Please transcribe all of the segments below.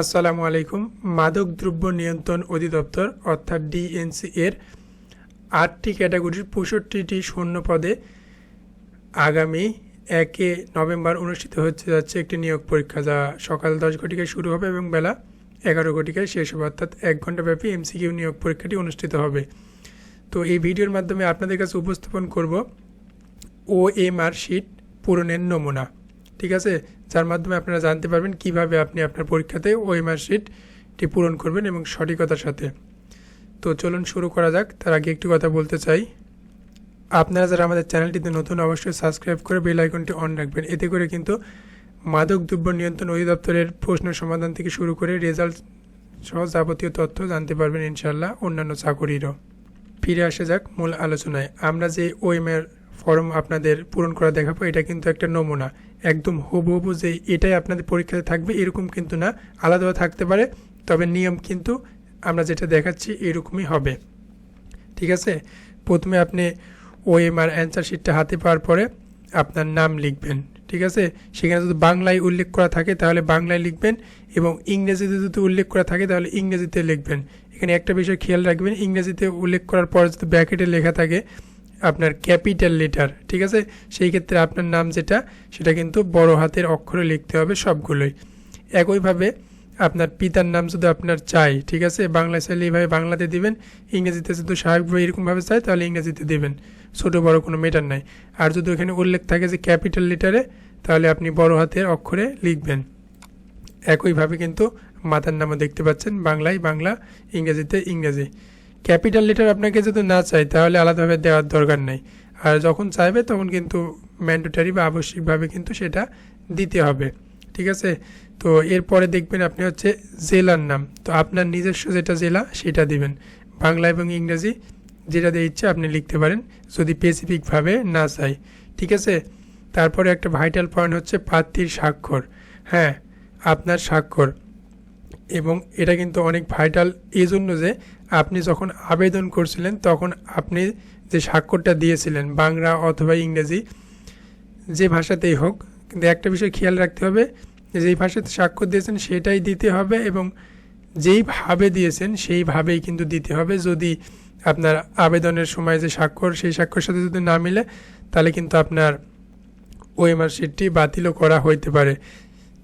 আসসালামু আলাইকুম। মাদক দ্রব্য নিয়ন্ত্রণ অধিদপ্তর, অর্থাৎ ডিএনসি এর আটটি ক্যাটাগরির পঁয়ষট্টিটি শূন্য পদে আগামী একে নভেম্বর অনুষ্ঠিত হচ্ছে, যাচ্ছে একটি নিয়োগ পরীক্ষা, যা সকাল দশ ঘটিকায় শুরু হবে এবং বেলা এগারো ঘটিকায় শেষ হবে, অর্থাৎ এক ঘন্টাব্যাপী এমসিকিউ নিয়োগ পরীক্ষাটি অনুষ্ঠিত হবে। তো এই ভিডিওর মাধ্যমে আপনাদের কাছে উপস্থাপন করব ও এম আর শিট পূরণের নমুনা। ঠিক আছে? যার মাধ্যমে আপনারা জানতে পারবেন কীভাবে আপনি আপনার পরীক্ষাতে ওএমআর শিটটি পূরণ করবেন এবং সঠিকতার সাথে। তো চলুন শুরু করা যাক। তার আগে একটু কথা বলতে চাই। আপনারা যারা আমাদের চ্যানেলটিতে নতুন, অবশ্যই সাবস্ক্রাইব করে বেল আইকনটি অন রাখবেন। এতে করে কিন্তু মাদক দ্রব্য নিয়ন্ত্রণ অধিদপ্তরের প্রশ্ন সমাধান থেকে শুরু করে রেজাল্ট সহ যাবতীয় তথ্য জানতে পারবেন ইনশাল্লাহ অন্যান্য চাকরিরও। ফিরে আসা যাক মূল আলোচনায়। আমরা যে ওএমআর ফর্ম আপনাদের পূরণ করা দেখাবো, এটা কিন্তু একটা নমুনা। একদম হুবহু যে এটাই আপনাদের পরীক্ষাতে থাকবে, এরকম কিন্তু না। আলাদাভাবে থাকতে পারে, তবে নিয়ম কিন্তু আমরা যেটা দেখাচ্ছি এরকমই হবে। ঠিক আছে? প্রথমে আপনি ওএমআর অ্যান্সার শিটটা হাতে পাওয়ার পরে আপনার নাম লিখবেন। ঠিক আছে? সেখানে যদি বাংলায় উল্লেখ করা থাকে তাহলে বাংলায় লিখবেন এবং ইংরেজিতে যদি উল্লেখ করা থাকে তাহলে ইংরেজিতে লিখবেন। এখানে একটা বিষয় খেয়াল রাখবেন, ইংরেজিতে উল্লেখ করার পর যদি ব্র্যাকেটে লেখা থাকে আপনার ক্যাপিটাল লেটার, ঠিক আছে? সেই ক্ষেত্রে আপনার নাম যেটা, সেটা কিন্তু বড় হাতের অক্ষরে লিখতে হবে সবগুলোই। একইভাবে আপনার পিতার নাম যদি আপনার চাই, ঠিক আছে? বাংলায় চাইলে এইভাবে বাংলাতে দিবেন, ইংরেজিতে যদি স্বাভাবিকভাবে এরকমভাবে চাই তাহলে ইংরেজিতে দেবেন। ছোটো বড় কোনো মেটার নাই। আর যদি ওখানে উল্লেখ থাকে যে ক্যাপিটাল লেটারে, তাহলে আপনি বড় হাতের অক্ষরে লিখবেন। একইভাবে কিন্তু মাতার নামও দেখতে পাচ্ছেন, বাংলায় বাংলা, ইংরেজিতে ইংরেজি। ক্যাপিটাল লেটার আপনাকে যদি না চাই তাহলে আলাদাভাবে দেওয়ার দরকার নেই। আর যখন চাইবে, তখন কিন্তু ম্যান্ডেটারি বা আবশ্যিকভাবে কিন্তু সেটা দিতে হবে। ঠিক আছে? তো এরপরে দেখবেন আপনি হচ্ছে জেলার নাম। তো আপনার নিজস্ব যেটা জেলা, সেটা দিবেন। বাংলা এবং ইংরেজি যেটা দিয়ে ইচ্ছে আপনি লিখতে পারেন, যদি স্পেসিফিকভাবে না চাই ঠিক আছে? তারপরে একটা ভাইটাল পয়েন্ট হচ্ছে প্রার্থীর স্বাক্ষর। হ্যাঁ আপনার স্বাক্ষর। এবং এটা কিন্তু অনেক ভাইটাল এই জন্য যে আপনি যখন আবেদন করছিলেন, তখন আপনি যে স্বাক্ষরটা দিয়েছিলেন, বাংলা অথবা ইংরেজি, যে ভাষাতেই হোক, কিন্তু একটা বিষয় খেয়াল রাখতে হবে যেই ভাষাতে স্বাক্ষর দিয়েছেন সেটাই দিতে হবে এবং যেইভাবে দিয়েছেন সেইভাবেই কিন্তু দিতে হবে। যদি আপনার আবেদনের সময় যে স্বাক্ষর, সেই স্বাক্ষর সাথে যদি না মিলে, তাহলে কিন্তু আপনার ওএমআর শিটটি বাতিলও করা হইতে পারে।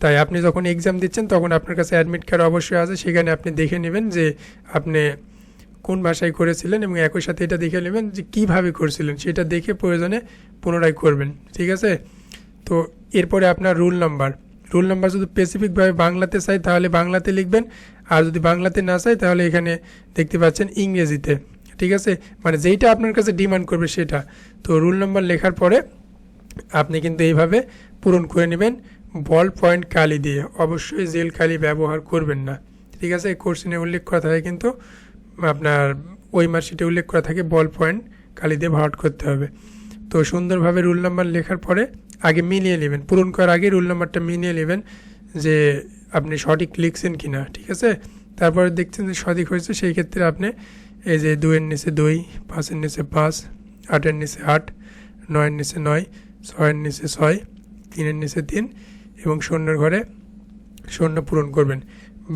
তাই আপনি যখন এক্সাম দিচ্ছেন, তখন আপনার কাছে অ্যাডমিট কার্ড অবশ্যই আছে। সেখানে আপনি দেখে নেবেন যে আপনি কোন ভাষায় করেছিলেন এবং একই সাথে এটা দেখে নেবেন যে কীভাবে করছিলেন। সেটা দেখে প্রয়োজনে পুনরায় করবেন। ঠিক আছে? তো এরপরে আপনার রুল নাম্বার রুল নাম্বার যদি স্পেসিফিকভাবে বাংলাতে চাই, তাহলে বাংলাতে লিখবেন। আর যদি বাংলাতে না চাই, তাহলে এখানে দেখতে পাচ্ছেন ইংরেজিতে। ঠিক আছে? মানে যেইটা আপনার কাছে ডিমান্ড করবে সেটা। তো রুল নাম্বার লেখার পরে আপনি কিন্তু এইভাবে পূরণ করে নেবেন। বল পয়েন্ট কালি দিয়ে অবশ্যই জেল কালি ব্যবহার করবেন না। ঠিক আছে? এই কোর্সিনে উল্লেখ করা থাকে কিন্তু আপনার ওই মার্কশিটে উল্লেখ করা থাকে বল পয়েন্ট কালি দিয়ে ভরাট করতে হবে। তো সুন্দরভাবে রুল নাম্বার লেখার পরে আগে মিলিয়ে নেবেন। পূরণ করার আগে রুল নাম্বারটা মিলিয়ে নেবেন যে আপনি সঠিক লিখছেন কি না ঠিক আছে? তারপরে দেখছেন যে সঠিক হয়েছে, সেই ক্ষেত্রে আপনি এই যে দুইয়ের নিচে দুই, পাঁচের নিচে পাঁচ, আটের নিচে আট, নয়ের নিচে নয়, ছয়ের নিচে ছয়, তিনের নিচে তিন এবং শূন্যের ঘরে শূন্য পূরণ করবেন।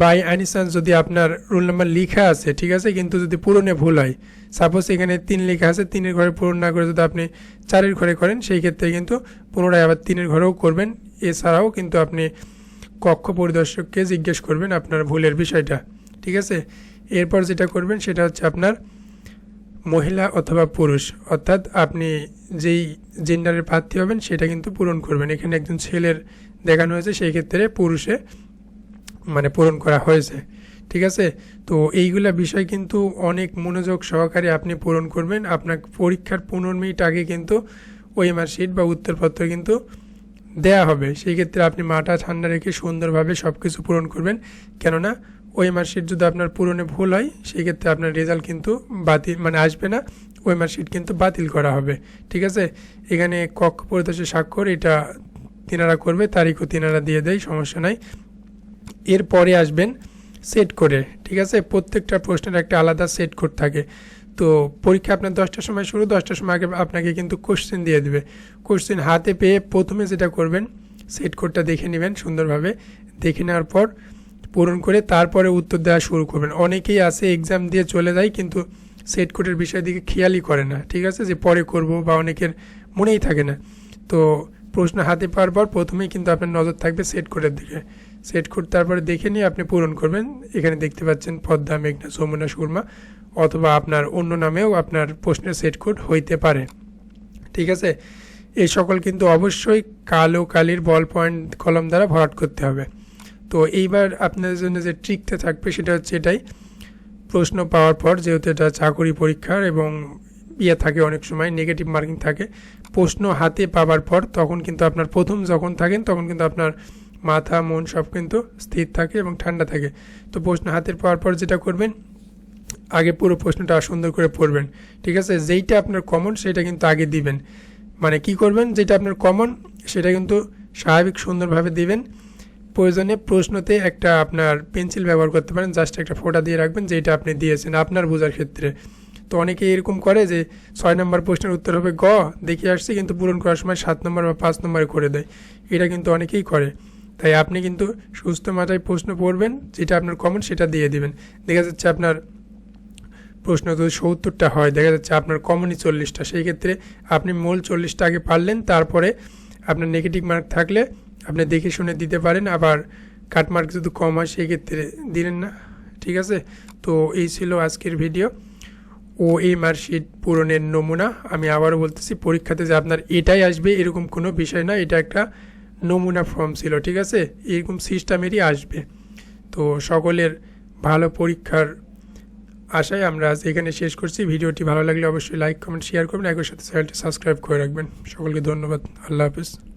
বাই আনি চান্স যদি আপনার রোল নাম্বার লেখা আছে, ঠিক আছে, কিন্তু যদি পূরণে ভুল হয় সাপোজ এখানে তিন লেখা আছে, তিনের ঘরে পূরণ না করে যদি আপনি চারের ঘরে করেন, সেই ক্ষেত্রে কিন্তু পুনরায় আবার তিনের ঘরেও করবেন। এছাড়াও কিন্তু আপনি কক্ষ পরিদর্শককে জিজ্ঞেস করবেন আপনার ভুলের বিষয়টা, ঠিক আছে? এরপর যেটা করবেন, সেটা হচ্ছে আপনার মহিলা অথবা পুরুষ। অর্থাৎ আপনি যেই জেন্ডারের প্রার্থী হবেন, সেটা কিন্তু পূরণ করবেন। এখানে একজন ছেলের দেখানো হয়েছে, সেই ক্ষেত্রে পুরুষে মানে পূরণ করা হয়েছে। ঠিক আছে? তো এইগুলা বিষয় কিন্তু অনেক মনোযোগ সহকারে আপনি পূরণ করবেন। আপনার পরীক্ষার পনেরো মিনিট আগে কিন্তু ওই মার্কশিট বা উত্তরপত্র কিন্তু দেয়া হবে। সেই ক্ষেত্রে আপনি মাটা ঠান্ডা রেখে সুন্দরভাবে সব কিছু পূরণ করবেন। কেননা, ওই মার্কশিট যদি আপনার পূরণে ভুল হয়, সেই ক্ষেত্রে আপনার রেজাল্ট কিন্তু বাতিল মানে আসবে না। ওই মার্কশিট কিন্তু বাতিল করা হবে। ঠিক আছে? এখানে কক্ষ পরিদর্শক স্বাক্ষর, এটা তিনারা করবে, তারিখও তিনারা দিয়ে দেয়, সমস্যা নাই। এরপরে আসবেন সেট করে ঠিক আছে? প্রত্যেকটা প্রশ্নের একটা আলাদা সেট কোড থাকে। তো পরীক্ষা আপনার দশটার সময় শুরু, দশটার সময় আগে আপনাকে কিন্তু কোশ্চেন দিয়ে দেবে। কোশ্চেন হাতে পেয়ে প্রথমে যেটা করবেন সেট কোডটা দেখে নেবেন সুন্দরভাবে। দেখে নেওয়ার পর পূরণ করে তারপরে উত্তর দেওয়া শুরু করবেন। অনেকেই আছে এক্সাম দিয়ে চলে যায়, কিন্তু সেট কোডের বিষয়ের দিকে খেয়ালই করে না, ঠিক আছে? যে পরে করব বা অনেকের মনেই থাকে না। তো প্রশ্ন হাতে পাওয়ার পর প্রথমেই কিন্তু আপনার নজর থাকবে সেট কোডের দিকে। সেট কোড তারপরে দেখে নিয়ে আপনি পূরণ করবেন। এখানে দেখতে পাচ্ছেন পদ্মা, মেঘনা, যমুনা, সুরমা অথবা আপনার অন্য নামেও আপনার প্রশ্নের সেট কোড হইতে পারে। ঠিক আছে? এই সকল কিন্তু অবশ্যই কালো কালির বল পয়েন্ট কলম দ্বারা ভরাট করতে হবে। তো এইবার আপনাদের জন্য যে ট্রিকটা থাকবে সেটা হচ্ছে এটাই। প্রশ্ন পাওয়ার পর যেহেতু এটা চাকরি পরীক্ষার এবং ইয়ে থাকে, অনেক সময় নেগেটিভ মার্কিং থাকে। প্রশ্ন হাতে পাওয়ার পর তখন কিন্তু আপনার প্রথম যখন থাকেন, তখন কিন্তু আপনার মাথা, মন সব কিন্তু স্থির থাকে এবং ঠান্ডা থাকে। তো প্রশ্ন হাতের পাওয়ার পর যেটা করবেন, আগে পুরো প্রশ্নটা সুন্দর করে পড়বেন। ঠিক আছে? যেইটা আপনার কমন সেটা কিন্তু আগে দিবেন। মানে কি করবেন? যেটা আপনার কমন সেটা কিন্তু স্বাভাবিক সুন্দরভাবে দিবেন। প্রয়োজনে প্রশ্নতে একটা আপনার পেন্সিল ব্যবহার করতে পারেন। জাস্ট একটা ফোঁটা দিয়ে রাখবেন যেটা আপনি দিয়েছেন আপনার বোঝার ক্ষেত্রে। তো অনেকে এরকম করে যে ছয় নম্বর প্রশ্নের উত্তর হবে গ, দেখে আসছে, কিন্তু পূরণ করার সময় সাত নম্বর বা পাঁচ নম্বরে করে দেয়। এটা কিন্তু অনেকেই করে। তাই আপনি কিন্তু সুস্থ মাথায় প্রশ্ন পড়বেন, যেটা আপনার কমন সেটা দিয়ে দিবেন। দেখা যাচ্ছে আপনার প্রশ্ন যদি সত্তরটা হয়, দেখা যাচ্ছে আপনার কমনই চল্লিশটা। সেই ক্ষেত্রে আপনি মূল চল্লিশটা আগে পারলেন, তারপরে আপনার নেগেটিভ মার্ক থাকলে আপনি দেখে শুনে দিতে পারেন। আবার কাট মার্ক যদি কম হয়, সেই ক্ষেত্রে দিলেন না, ঠিক আছে? তো এই ছিল আজকের ভিডিও ও এই মার্কশিট পূরণের নমুনা। আমি আবারও বলতেছি, পরীক্ষাতে যে আপনার এটাই আসবে, এরকম কোনো বিষয় না। এটা একটা নমুনা ফর্ম ছিল, ঠিক আছে? এরকম সিস্টেমেরই আসবে। তো সকলের ভালো পরীক্ষার আশায় আমরা আজ এখানে শেষ করছি। ভিডিওটি ভালো লাগলে অবশ্যই লাইক, কমেন্ট, শেয়ার করবেন। একই সাথে চ্যানেলটি সাবস্ক্রাইব করে রাখবেন। সকলকে ধন্যবাদ। আল্লাহ হাফিজ।